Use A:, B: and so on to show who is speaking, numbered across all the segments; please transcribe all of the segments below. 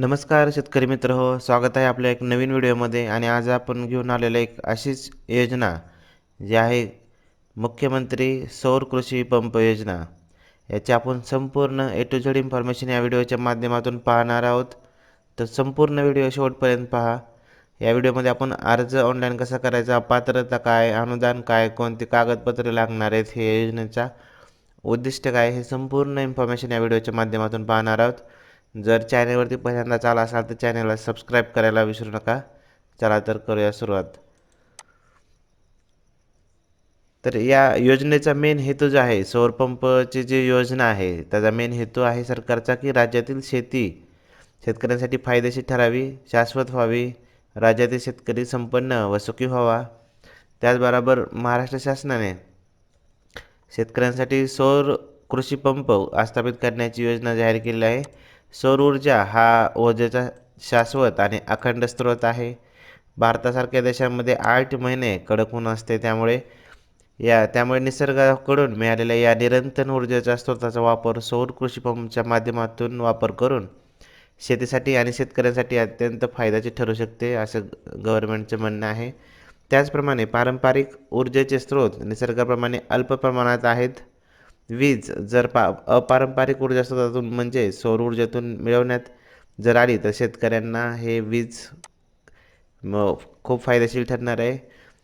A: नमस्कार शेतकरी मित्र हो स्वागत आहे आपल्या एक नवीन व्हिडिओमध्ये आणि आज आपण घेऊन आलेलं एक अशीच योजना जी आहे मुख्यमंत्री सौर कृषी पंप योजना. याची आपण संपूर्ण ए टू झेड इन्फॉर्मेशन या व्हिडिओच्या माध्यमातून पाहणार आहोत. तर संपूर्ण व्हिडिओ शेवटपर्यंत पहा. या व्हिडिओमध्ये आपण अर्ज ऑनलाईन कसा करायचा पात्रता काय अनुदान काय कोणती कागदपत्रे लागणार आहेत हे योजनेचा उद्दिष्ट काय हे संपूर्ण इन्फॉर्मेशन या व्हिडिओच्या माध्यमातून पाहणार आहोत. जर चॅनेलवरती पहिल्यांदाच आला असाल तर चॅनेलला सबस्क्राईब करायला विसरू नका. चला तर करूया सुरुवात. तर या योजनेचा मेन हेतू जो आहे सौरपंपची जी योजना आहे त्याचा मेन हेतू आहे सरकारचा की राज्यातील शेती शेतकऱ्यांसाठी फायदेशीर ठरावी शाश्वत व्हावी राज्यातील शेतकरी संपन्न व सुखी व्हावा. त्याचबरोबर महाराष्ट्र शासनाने शेतकऱ्यांसाठी सौर कृषी पंप स्थापित करण्याची योजना जाहीर केली आहे. सौर ऊर्जा हा ऊर्जेचा शाश्वत आणि अखंड स्रोत आहे. भारतासारख्या देशांमध्ये आठ महिने कडक ऊन असते त्यामुळे या त्यामुळे निसर्गाकडून मिळालेल्या या निरंतर ऊर्जेच्या स्रोताचा वापर सौर कृषी पंपच्या माध्यमातून वापर करून शेतीसाठी आणि शेतकऱ्यांसाठी अत्यंत फायद्याचे ठरू शकते असं गव्हर्नमेंटचं म्हणणं आहे. त्याचप्रमाणे पारंपरिक ऊर्जेचे स्रोत निसर्गाप्रमाणे अल्प प्रमाणात आहेत. वीज जर पा अपारंपरिक ऊर्जा स्रोतातून म्हणजे सौर ऊर्जेतून मिळवण्यात जर आली तर शेतकऱ्यांना हे वीज म खूप फायदेशीर ठरणार आहे.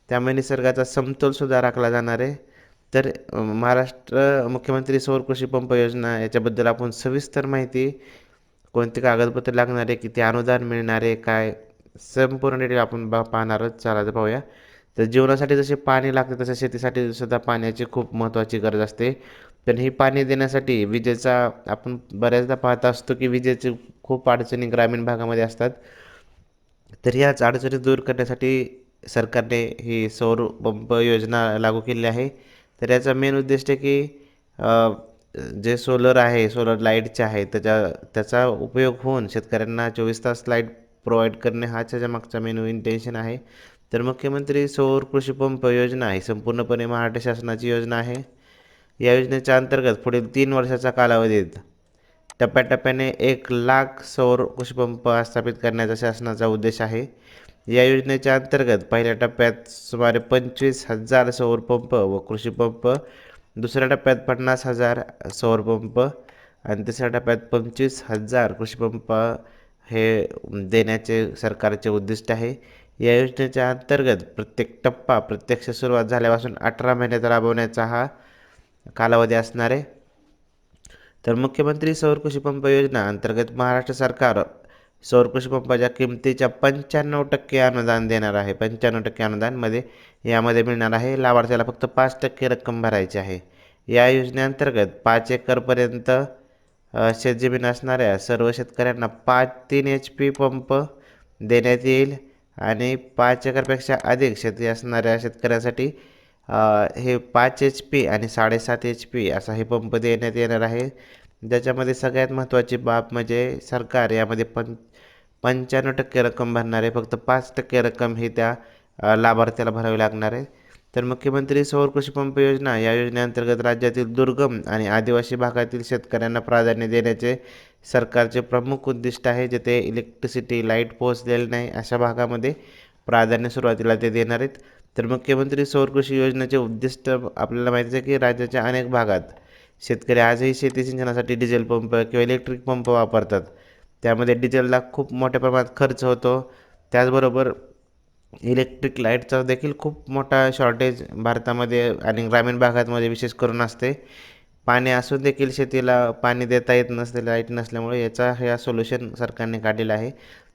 A: त्यामुळे निसर्गाचा समतोलसुद्धा राखला जाणार आहे. तर महाराष्ट्र मुख्यमंत्री सौर कृषी पंप योजना याच्याबद्दल आपण सविस्तर माहिती कोणते कागदपत्र लागणार आहे किती अनुदान मिळणार आहे काय संपूर्ण डिटेल आपण बा पाहणारच. चला पाहूया. तर जीवनासाठी जसे पाणी लागते तसे शेतीसाठी सुद्धा पाण्याची खूप महत्त्वाची गरज असते. पण ही पाणी देण्यासाठी विजेचा आपण बऱ्याचदा पाहत असतो की विजेचे खूप अडचणी ग्रामीण भागामध्ये असतात. तर याच अडचणी दूर करण्यासाठी सरकारने ही सौर पंप योजना लागू केली आहे. तर याचा मेन उद्दिष्ट आहे की जे सोलर आहे सोलर लाईटचे आहे त्याच्या त्याचा उपयोग होऊन शेतकऱ्यांना चोवीस तास लाइट प्रोव्हाइड करणे हाच त्याच्या मागचा मेन इंटेन्शन आहे. तर मुख्यमंत्री सौर कृषी पंप योजना ही संपूर्णपणे महाराष्ट्र शासनाची योजना आहे. या योजनेच्या अंतर्गत पुढील तीन वर्षाच्या कालावधीत टप्प्याटप्प्याने एक लाख सौर कृषीपंप स्थापित करण्याचा शासनाचा उद्देश आहे. या योजनेच्या अंतर्गत पहिल्या टप्प्यात सुमारे पंचवीस हजार सौरपंप व कृषीपंप दुसऱ्या टप्प्यात पन्नास हजार सौरपंप आणि तिसऱ्या टप्प्यात पंचवीस हजार कृषीपंप हे देण्याचे सरकारचे उद्दिष्ट आहे. या योजनेच्या अंतर्गत प्रत्येक टप्पा प्रत्यक्ष सुरुवात झाल्यापासून अठरा महिन्यात राबवण्याचा हा कालावधी असणार आहे. तर मुख्यमंत्री सौर कृषी पंप योजना अंतर्गत महाराष्ट्र सरकार सौर कृषी पंपाच्या किमतीच्या पंच्याण्णव टक्के अनुदान देणार आहे. पंच्याण्णव टक्के अनुदानमध्ये यामध्ये मिळणार आहे. लाभार्थ्याला फक्त पाच टक्के रक्कम भरायची आहे. या योजनेअंतर्गत पाच एकरपर्यंत शेतजमीन असणाऱ्या सर्व शेतकऱ्यांना पाच तीन एच पी पंप देण्यात येईल आणि पाच एकरपेक्षा अधिक शेती असणाऱ्या शेतकऱ्यांसाठी हे पाच एच पी आणि साडेसात एच पी असा हे पंप देण्यात येणार आहे. ज्याच्यामध्ये सगळ्यात महत्त्वाची बाब म्हणजे सरकार यामध्ये पं पंच्याण्णव टक्के रक्कम भरणार आहे. फक्त पाच टक्के रक्कम ही त्या लाभार्थ्याला भरावी लागणार आहे. तर मुख्यमंत्री सौर कृषी पंप योजना या योजनेअंतर्गत राज्यातील दुर्गम आणि आदिवासी भागातील शेतकऱ्यांना प्राधान्य देण्याचे सरकारचे प्रमुख उद्दिष्ट आहे. जेथे इलेक्ट्रिसिटी लाइट पोहोचलेली नाही अशा भागामध्ये प्राधान्य सुरुवातीला ते देणार आहेत. तर मुख्यमंत्री सौर कृषी योजनेचे उद्दिष्ट आपल्याला माहितीच आहे की राज्याच्या अनेक भागात शेतकरी आजही शेती सिंचनासाठी डिझेल पंप किंवा इलेक्ट्रिक पंप वापरतात. त्यामध्ये डिझेलला खूप मोठ्या प्रमाणात खर्च होतो. त्याचबरोबर इलेक्ट्रिक लाईटचा देखील खूप मोठा शॉर्टेज भारतामध्ये आणि ग्रामीण भागातमध्ये विशेष करून असते. पाणी असून देखील शेतीला पाणी देता येत नसते लाइट नसल्यामुळे याचा ह्या सोल्युशन सरकारने काढलेला आहे.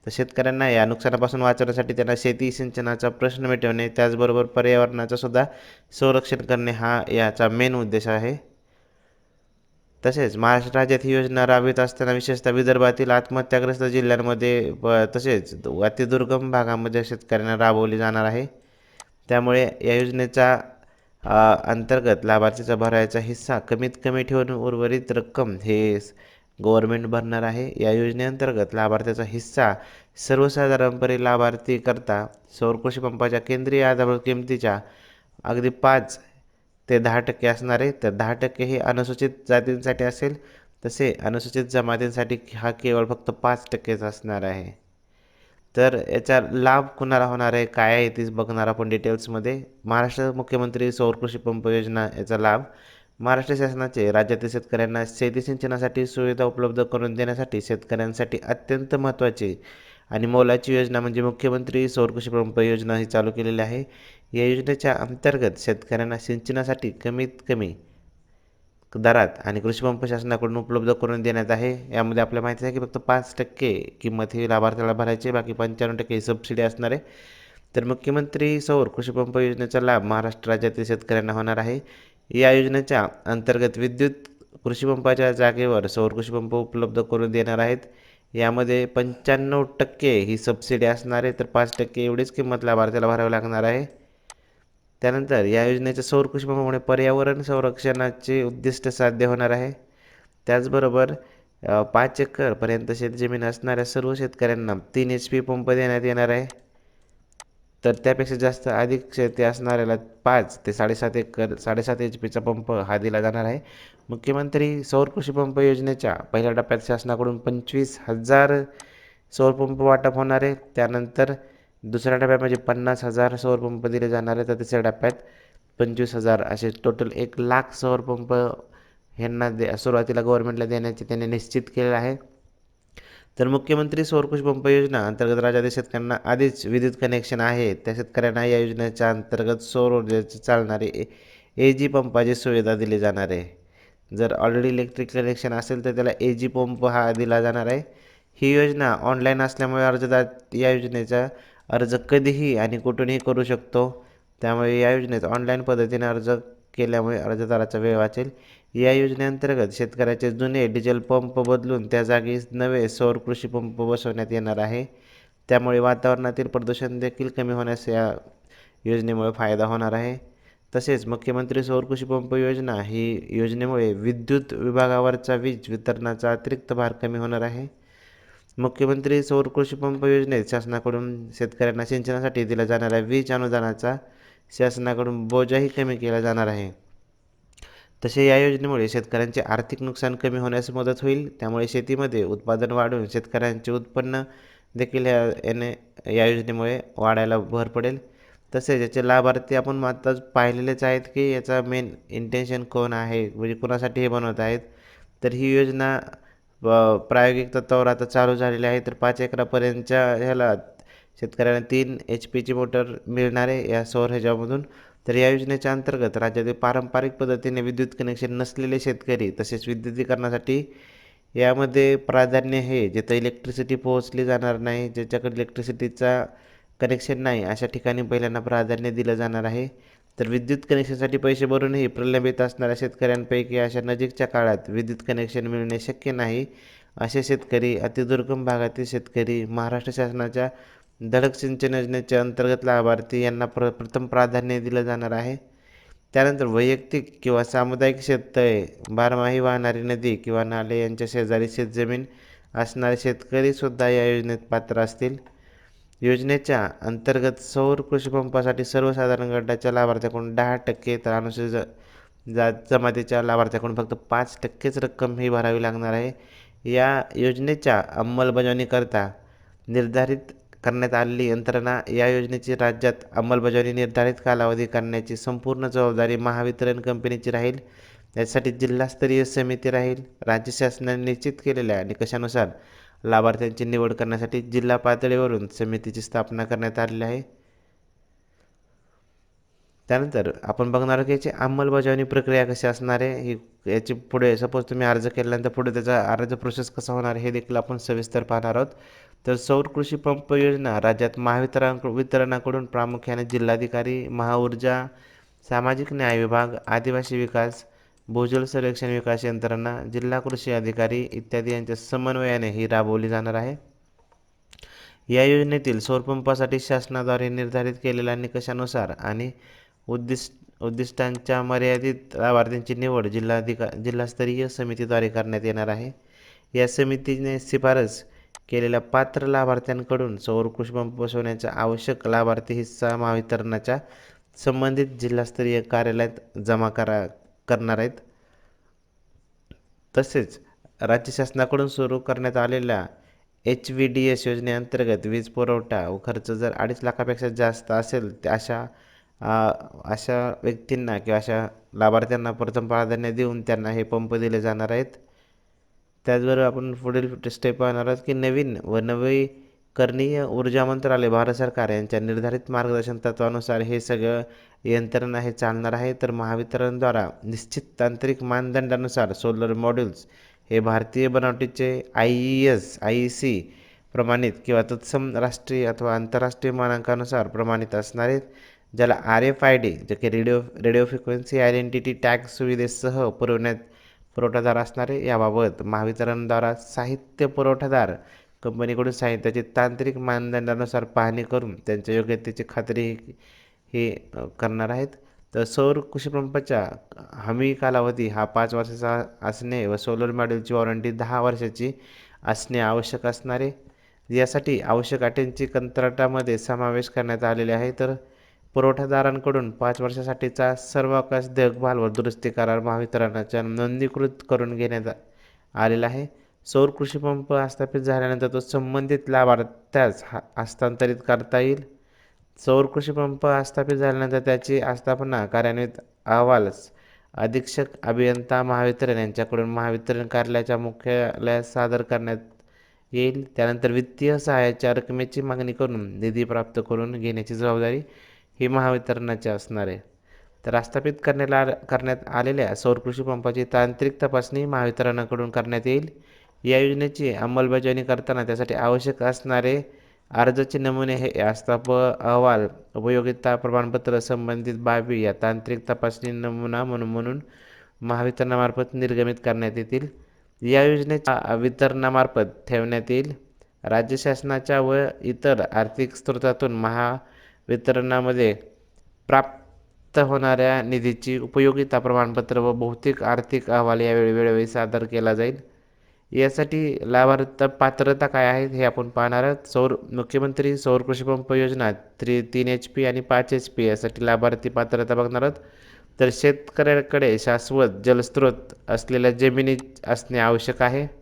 A: तर शेतकऱ्यांना या नुकसानापासून वाचवण्यासाठी त्यांना शेती सिंचनाचा प्रश्न मिटवणे त्याचबरोबर पर्यावरणाचं सुद्धा संरक्षण करणे हा याचा मेन उद्देश आहे. तसेच महाराष्ट्र राज्यात ही योजना राबवित असताना विशेषतः विदर्भातील आत्महत्याग्रस्त जिल्ह्यांमध्ये तसेच अतिदुर्गम भागामध्ये शेतकऱ्यांना राबवली जाणार आहे. त्यामुळे या योजनेचा अंतर्गत लाभार्थीचा भरायचा हिस्सा कमीत कमी ठेवून उर्वरित रक्कम हे गव्हर्मेंट भरणार आहे. या योजनेअंतर्गत लाभार्थ्याचा हिस्सा सर्वसाधारणपणे लाभार्थी करता सौर कृषी पंपाच्या केंद्रीय आधारभूत किमतीच्या अगदी पाच ते दहा टक्के असणार आहे. तर दहा टक्के हे अनुसूचित जातींसाठी असेल तसे अनुसूचित जमातींसाठी हा केवळ फक्त पाच टक्केच असणार आहे. तर याचा लाभ कुणाला होणार आहे काय आहे तेच बघणार आपण डिटेल्समध्ये महाराष्ट्र मुख्यमंत्री सौर कृषी पंप योजना याचा लाभ महाराष्ट्र शासनाचे राज्यातील शेतकऱ्यांना शेती सिंचनासाठी सुविधा उपलब्ध करून देण्यासाठी शेतकऱ्यांसाठी अत्यंत महत्त्वाची आणि मोलाची योजना म्हणजे मुख्यमंत्री सौरकृषी पंप योजना ही चालू केलेली आहे. या योजनेच्या अंतर्गत शेतकऱ्यांना सिंचनासाठी कमीत कमी दरात आणि कृषीपंप शासनाकडून उपलब्ध करून देण्यात आहे. यामध्ये आपल्याला माहिती आहे की फक्त पाच टक्के किंमत ही लाभार्थ्याला भरायची बाकी पंच्याण्णव टक्के सबसिडी असणार आहे. तर मुख्यमंत्री सौर कृषीपंप योजनेचा लाभ महाराष्ट्र राज्यातील शेतकऱ्यांना होणार आहे. या योजनेच्या अंतर्गत विद्युत कृषीपंपाच्या जागेवर सौर कृषीपंप उपलब्ध करून देणार आहेत. यामध्ये पंच्याण्णव टक्के ही सबसिडी असणार आहे तर पाच टक्के एवढीच किंमत लाभार्थ्याला भरावी लागणार आहे. त्यानंतर या योजनेच्या सौर कृषीपंपामुळे पर्यावरण संरक्षणाचे उद्दिष्ट साध्य होणार आहे. त्याचबरोबर पाच एकरपर्यंत शेतजमीन असणाऱ्या सर्व शेतकऱ्यांना तीन एच पी पंप देण्यात येणार आहे. तर त्यापेक्षा जास्त अधिक शेती असणाऱ्याला पाच ते साडेसात एकर साडेसात एच पीचा पंप हा दिला जाणार आहे. मुख्यमंत्री सौर कृषी पंप योजनेच्या पहिल्या टप्प्यात शासनाकडून पंचवीस हजार सौर पंप वाटप होणार आहे. त्यानंतर दुसऱ्या टप्प्यात म्हणजे पन्नास हजार सौर पंप दिले जाणार आहे तर तिसऱ्या टप्प्यात पंचवीस हजार असे टोटल एक लाख सौर पंप ह्यांना दे सुरुवातीला गव्हर्नमेंटला देण्याचे त्यांनी निश्चित केलेलं आहे. तर मुख्यमंत्री सौरकृषी पंप योजना अंतर्गत राज्यातील शेतकऱ्यांना आधीच विद्युत कनेक्शन आहे. त्या शेतकऱ्यांना या योजनेच्या अंतर्गत सौर ऊर्जेचे चालणारे ए ए जी पंपाची सुविधा दिली जाणार आहे. जर ऑलरेडी इलेक्ट्रिक कनेक्शन असेल तर त्याला ए जी पंप हा दिला जाणार आहे. ही योजना ऑनलाईन असल्यामुळे अर्जदार या योजनेचा अर्ज कधीही आणि कुठूनही करू शकतो. त्यामुळे या योजनेत ऑनलाईन पद्धतीने अर्ज केल्यामुळे अर्जदाराचा वेळ वाचेल. या योजनेअंतर्गत शेतकऱ्याचे जुने डिझेल पंप बदलून त्या जागी नवे सौर कृषी पंप बसवण्यात येणार आहे. त्यामुळे वातावरणातील प्रदूषण देखील कमी होण्यास या योजनेमुळे फायदा होणार आहे. तसेच मुख्यमंत्री सौर कृषी पंप योजना ही योजनेमुळे विद्युत विभागावरचा वीज वितरणाचा अतिरिक्त भार कमी होणार आहे. मुख्यमंत्री सौर कृषी पंप योजनेत शासनाकडून शेतकऱ्यांना सिंचनासाठी दिला जाणाऱ्या वीज अनुदानाचा शासनाकडून बोजाही कमी केला जाणार आहे. तसे या योजनेमुळे शेतकऱ्यांचे आर्थिक नुकसान कमी होण्यास मदत होईल. त्यामुळे शेतीमध्ये उत्पादन वाढून शेतकऱ्यांचे उत्पन्न देखील ह्या याने या योजनेमुळे वाढायला भर पडेल. तसेच याचे लाभार्थी आपण आत्ताच पाहिलेलेच आहेत की याचा मेन इंटेन्शन कोण आहे? म्हणजे कोणासाठी हे बनवत आहेत? तर ही योजना प्रायोगिक तत्वावर आता चालू झालेली आहे. तर पाच एकरापर्यंतच्या ह्याला शेतकऱ्यांना तीन एच पीची मोटर मिळणार आहे या सौर ह्याच्यामधून. तर या योजनेच्या अंतर्गत राज्यातील पारंपरिक पद्धतीने विद्युत कनेक्शन नसलेले शेतकरी तसेच विद्युतीकरणासाठी यामध्ये प्राधान्य हे जिथं इलेक्ट्रिसिटी पोहोचली जाणार नाही ज्याच्याकडे इलेक्ट्रिसिटीचा कनेक्शन नाही अशा ठिकाणी पहिल्यांदा प्राधान्य दिलं जाणार आहे. तर विद्युत कनेक्शनसाठी पैसे भरूनही प्रलंबित असणाऱ्या शेतकऱ्यांपैकी अशा नजीकच्या काळात विद्युत कनेक्शन मिळणे शक्य नाही असे शेतकरी अतिदुर्गम भागातील शेतकरी महाराष्ट्र शासनाच्या धडक सिंचन योजनेच्या अंतर्गत लाभार्थी यांना प्र प्रथम प्राधान्य दिलं जाणार आहे. त्यानंतर वैयक्तिक किंवा सामुदायिक शेततळे बारमाही वाहणारी नदी किंवा नाले यांच्या शेजारी शेतजमीन असणारे शेतकरीसुद्धा या योजनेत पात्र असतील. योजनेच्या अंतर्गत सौर कृषीपंपासाठी सर्वसाधारण गटाच्या लाभार्थ्याकडून दहा टक्के तर अनुसूचित जा जमातीच्या लाभार्थ्याकडून फक्त पाच टक्केच रक्कम ही भरावी लागणार आहे. या योजनेच्या अंमलबजावणीकरता निर्धारित करण्यात आलेली यंत्रणा या योजनेची राज्यात अंमलबजावणी निर्धारित कालावधी करण्याची संपूर्ण जबाबदारी महावितरण कंपनीची राहील. यासाठी जिल्हास्तरीय समिती राहील. राज्य शासनाने निश्चित केलेल्या निकषानुसार लाभार्थ्यांची निवड करण्यासाठी जिल्हा पातळीवरून समितीची स्थापना करण्यात आलेली आहे. त्यानंतर आपण बघणार की याची अंमलबजावणी प्रक्रिया कशी असणार आहे. ही याची पुढे सपोज तुम्ही अर्ज केल्यानंतर पुढे त्याचा अर्ज प्रोसेस कसा होणार हे देखील आपण सविस्तर पाहणार आहोत. तर सौर कृषी पंप योजना राज्यात महावितरण वितरणाकडून प्रामुख्याने जिल्हाधिकारी महाऊर्जा सामाजिक न्याय विभाग आदिवासी विकास भूजल सर्वेक्षण विकास यंत्रणा जिल्हा कृषी अधिकारी इत्यादी यांच्या समन्वयाने ही राबवली जाणार आहे. या योजनेतील सौरपंपासाठी शासनाद्वारे निर्धारित केलेल्या निकषानुसार आणि उद्दिष्ट उद्दिष्टांच्या मर्यादित लाभार्थ्यांची निवड जिल्हाधिका जिल्हास्तरीय समितीद्वारे करण्यात येणार आहे. या समितीने शिफारस केलेल्या पात्र लाभार्थ्यांकडून सौर कृषीपंप बसवण्याचा आवश्यक लाभार्थी हिस्सा महावितरणाच्या संबंधित जिल्हास्तरीय कार्यालयात जमा करा करणार आहेत. तसेच राज्य शासनाकडून सुरू करण्यात आलेल्या एच व्ही डी एस योजनेअंतर्गत वीज पुरवठा व खर्च जर अडीच लाखापेक्षा जास्त असेल तर अशा अशा व्यक्तींना किंवा अशा लाभार्थ्यांना प्रथम प्राधान्य देऊन त्यांना हे पंप दिले जाणार आहेत. त्याचबरोबर आपण पुढील स्टेप पाहणार आहोत की नवीन व नवीकरणीय ऊर्जा मंत्रालय भारत सरकार यांच्या निर्धारित मार्गदर्शन तत्वानुसार हे सगळं यंत्रणा हे चालणार आहे. तर महावितरणद्वारा निश्चित तांत्रिक मानदंडानुसार सोलर मॉड्यूल्स हे भारतीय बनावटीचे I E S I E C प्रमाणित किंवा तत्सम राष्ट्रीय अथवा आंतरराष्ट्रीय मानांकानुसार प्रमाणित असणार आहेत ज्याला आर एफ आय डी जे की radio radio frequency identity tag सुविधेसह पुरवण्यात पुरवठादार असणारे याबाबत महावितरणद्वारा साहित्य पुरवठादार कंपनीकडून साहित्याची तांत्रिक मानदंडानुसार पाहणी करून त्यांच्या योग्यतेची खात्री हे करणार आहेत. तर सौर कृषीपंपाच्या हमी कालावधी हा पाच वर्षाचा असणे व सोलर मॉड्यूलची वॉरंटी दहा वर्षाची असणे आवश्यक असणारे. यासाठी आवश्यक अटींची कंत्राटामध्ये समावेश करण्यात आलेले आहे. तर पुरवठादारांकडून पाच वर्षासाठीचा सर्वांकाश देखभाल व दुरुस्ती करार महावितरणाच्या नोंदणीकृत करून घेण्यात आलेला आहे. सौर कृषीपंप स्थापित झाल्यानंतर तो संबंधित लाभार्थ्यास हा- हस्तांतरित करता येईल. सौर कृषीपंप स्थापित झाल्यानंतर त्याची आस्थापना कार्यान्वित अहवाल अधीक्षक अभियंता महावितरण यांच्याकडून महावितरण कार्यालयाच्या मुख्यालयात सादर करण्यात येईल. त्यानंतर वित्तीय सहाय्याच्या रकमेची मागणी करून निधी प्राप्त करून घेण्याची जबाबदारी ही महावितरणाची असणार आहे. तर स्थापित करण्याला करण्यात आलेल्या सौर कृषी पंपाची तांत्रिक तपासणी महावितरणाकडून करण्यात येईल. या योजनेची अंमलबजावणी करताना त्यासाठी आवश्यक असणारे अर्जाचे नमुने हे आस्थाप अहवाल उपयोगिता प्रमाणपत्र संबंधित बाबी या तांत्रिक तपासणी नमुना म्हणून म्हणून महावितरणामार्फत निर्गमित करण्यात येतील. या योजनेच्या वितरणामार्फत ठेवण्यात येईल. राज्य शासनाच्या व इतर आर्थिक स्रोतातून वितरणामध्ये प्राप्त होणाऱ्या निधीची उपयोगिता प्रमाणपत्र व भौतिक आर्थिक अहवाल यावेळी वेळोवेळी सादर केला जाईल. यासाठी लाभार्थ पात्रता काय आहेत हे आपण पाहणार आहोत. सौर मुख्यमंत्री सौर कृषीपंप योजना थ्री तीन एच पी आणि पाच एच पी यासाठी लाभार्थी पात्रता बघणार आहोत. तर शेतकऱ्याकडे शाश्वत जलस्रोत असलेल्या जमिनी असणे आवश्यक आहे.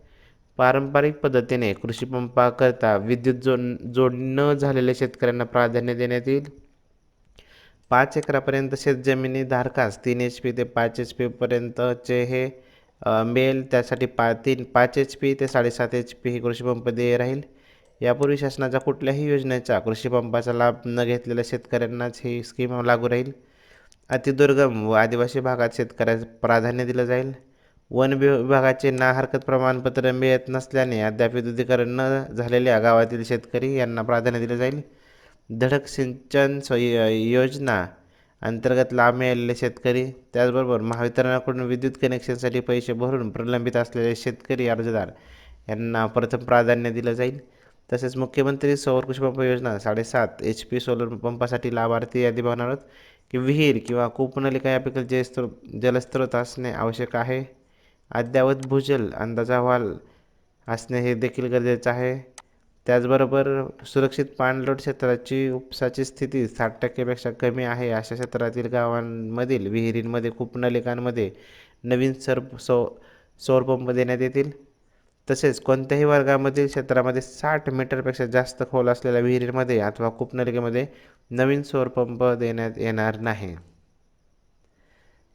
A: पारंपरिक पद्धतीने कृषीपंपाकरता विद्युत जोड जोड न झालेल्या शेतकऱ्यांना प्राधान्य देण्यात येईल. पाच एकरापर्यंत शेतजमिनी धारकास तीन एच पी ते पाच एच पीपर्यंतचे हे मिळेल. त्यासाठी पा तीन पाच एच पी ते साडेसात एच पी ही कृषीपंप देय राहील. यापूर्वी शासनाच्या कुठल्याही योजनेचा कृषीपंपाचा लाभ न घेतलेल्या शेतकऱ्यांनाच ही स्कीम लागू राहील. अतिदुर्गम व आदिवासी भागात शेतकऱ्यास प्राधान्य दिलं जाईल. वन विभागाचे ना हरकत प्रमाणपत्र मिळत नसल्याने अद्याप विद्युतीकरण न झालेल्या गावातील शेतकरी यांना प्राधान्य दिले जाईल. धडक सिंचन सोय योजना अंतर्गत लाभ मिळालेले शेतकरी त्याचबरोबर महावितरणाकडून विद्युत कनेक्शनसाठी पैसे भरून प्रलंबित असलेले शेतकरी अर्जदार यांना प्रथम प्राधान्य दिलं जाईल. तसेच मुख्यमंत्री सौर कृषीपंप योजना साडेसात एच पी सोलर पंपासाठी लाभार्थी यादी बनवणार आहोत. की विहीर किंवा कूपनलिका यापैकी जे स्त्रो जलस्रोत असणे आवश्यक आहे. अद्ययावत भूजल अंदाज अहवाल असणे हे देखील गरजेचं आहे. त्याचबरोबर सुरक्षित पाणलोट क्षेत्राची उपसाची स्थिती साठ टक्केपेक्षा कमी आहे. अशा क्षेत्रातील गावांमधील विहिरींमध्ये कूपनलिकांमध्ये नवीन सर सौ सौरपंप देण्यात येतील. तसेच कोणत्याही वर्गामधील क्षेत्रामध्ये साठ मीटरपेक्षा जास्त खोल असलेल्या विहिरींमध्ये अथवा कूपनलिकेमध्ये नवीन सौरपंप देण्यात येणार नाही.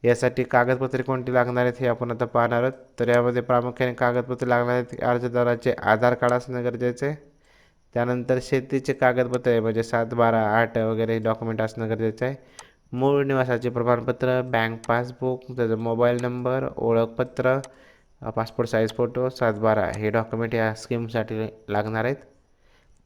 A: यासाठी कागदपत्रे कोणती लागणार आहेत हे आपण आता पाहणार आहोत. तर यामध्ये प्रामुख्याने कागदपत्रे लागणार आहेत अर्जदाराचे आधार कार्ड असणं गरजेचं आहे. त्यानंतर शेतीचे कागदपत्रे म्हणजे सात बारा आठ वगैरे डॉक्युमेंट असणं गरजेचं आहे. मूळ निवासाचे प्रमाणपत्र बँक पासबुक त्याचा मोबाईल नंबर ओळखपत्र पासपोर्ट साईज फोटो सात बारा हे डॉक्युमेंट या स्कीमसाठी लागणार आहेत.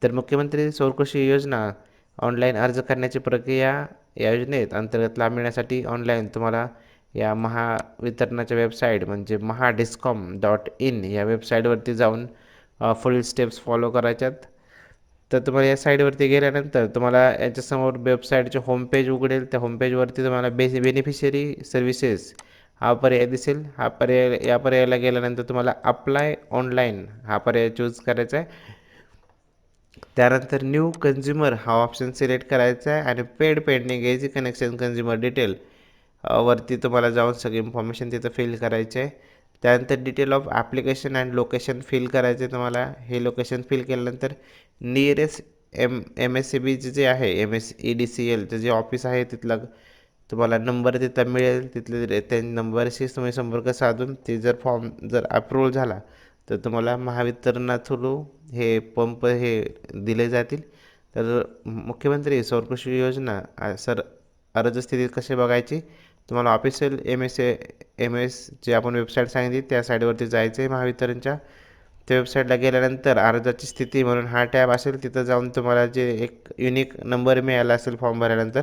A: तर मुख्यमंत्री सौरकृषी योजना ऑनलाईन अर्ज करण्याची प्रक्रिया या योजनेत अंतर्गत लाभ मिळण्यासाठी ऑनलाईन तुम्हाला या महावितरणाच्या वेबसाईट म्हणजे महा डिस्कॉम डॉट इन या वेबसाईटवरती जाऊन फुल स्टेप्स फॉलो करायच्यात. तर तुम्हाला या साईडवरती गेल्यानंतर तुम्हाला याच्यासमोर वेबसाईटचे होमपेज उघडेल. त्या होमपेजवरती तुम्हाला बेस बेनिफिशरी सर्व्हिसेस हा पर्याय दिसेल. हा पर्याय या पर्यायाला गेल्यानंतर तुम्हाला अप्लाय ऑनलाईन हा पर्याय चूज करायचा आहे. त्यानंतर न्यू कन्झ्युमर हा ऑप्शन सिलेक्ट करायचा आहे. आणि paid pending A G connection consumer detail वरती तुम्हाला जाऊन सगळी इन्फॉर्मेशन तिथं फिल करायची आहे त्यानंतर detail of application and location fill करायचे तुम्हाला. हे लोकेशन फिल केल्यानंतर nearest M M S C बीचे जे आहे M S E D C एलचं जे ऑफिस आहे तिथला तुम्हाला नंबर तिथला मिळेल. तिथले त्या नंबरशीच तुम्ही संपर्क साधून ते जर फॉर्म जर अप्रूव्हल झाला तर तुम्हाला महावितरणा थ्रू हे पंप हे दिले जातील. तर मुख्यमंत्री सौर कृषी योजना सर अर्ज स्थितीत कशी बघायची? तुम्हाला official M S A M S जे आपण वेबसाईट सांगितली त्या साईडवरती जायचं आहे महावितरणच्या. त्या वेबसाईटला गेल्यानंतर अर्जाची स्थिती म्हणून हा टॅब असेल तिथं जाऊन तुम्हाला जे एक युनिक नंबर मिळाला असेल फॉर्म भरल्यानंतर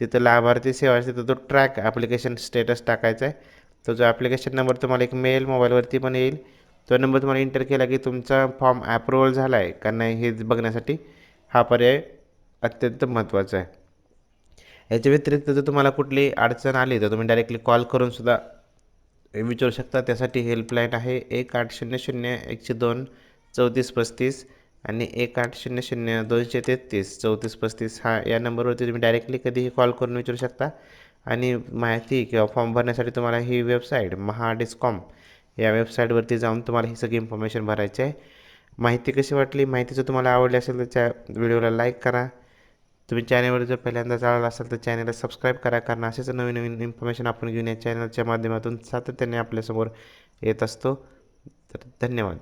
A: तिथं लाभार्थी सेवा असेल तिथं तो ट्रॅक ॲप्लिकेशन स्टेटस टाकायचा आहे तो जो ॲप्लिकेशन नंबर तुम्हाला एक मेल मोबाईलवरती पण येईल. तो नंबर तुम्हाला इंटर केला की तुमचा फॉर्म ॲप्रुव्हल झाला आहे का नाही हे बघण्यासाठी हा पर्याय अत्यंत महत्त्वाचा आहे याच्या व्यतिरिक्त जर तुम्हाला कुठली अडचण आली तर तुम्ही डायरेक्टली कॉल करून सुद्धा विचारू शकता. त्यासाठी हेल्पलाईन आहे एक आठ शून्य शून्य एकशे दोन चौतीस पस्तीस आणि एक आठ शून्य शून्य दोनशे तेहतीस. चौतीस पस्तीस हा या नंबरवरती तुम्ही डायरेक्टली कधीही कॉल करून विचारू शकता. आणि माहिती किंवा फॉर्म भरण्यासाठी तुम्हाला ही वेबसाईट महाडिस्कॉम या वेबसाईटवरती जाऊन तुम्हाला ही सगळी इन्फॉर्मेशन भरायची आहे. माहिती कशी वाटली? माहिती जर तुम्हाला आवडली असेल तर त्या व्हिडिओला लाईक करा. तुम्ही चॅनलवर जर पहिल्यांदा चालला असाल तर चॅनलला सबस्क्राईब करा. कारण असेच नवीन नवीन इन्फॉर्मेशन आपण घेऊन या चॅनलच्या माध्यमातून सातत्याने आपल्यासमोर येत असतो. तर धन्यवाद.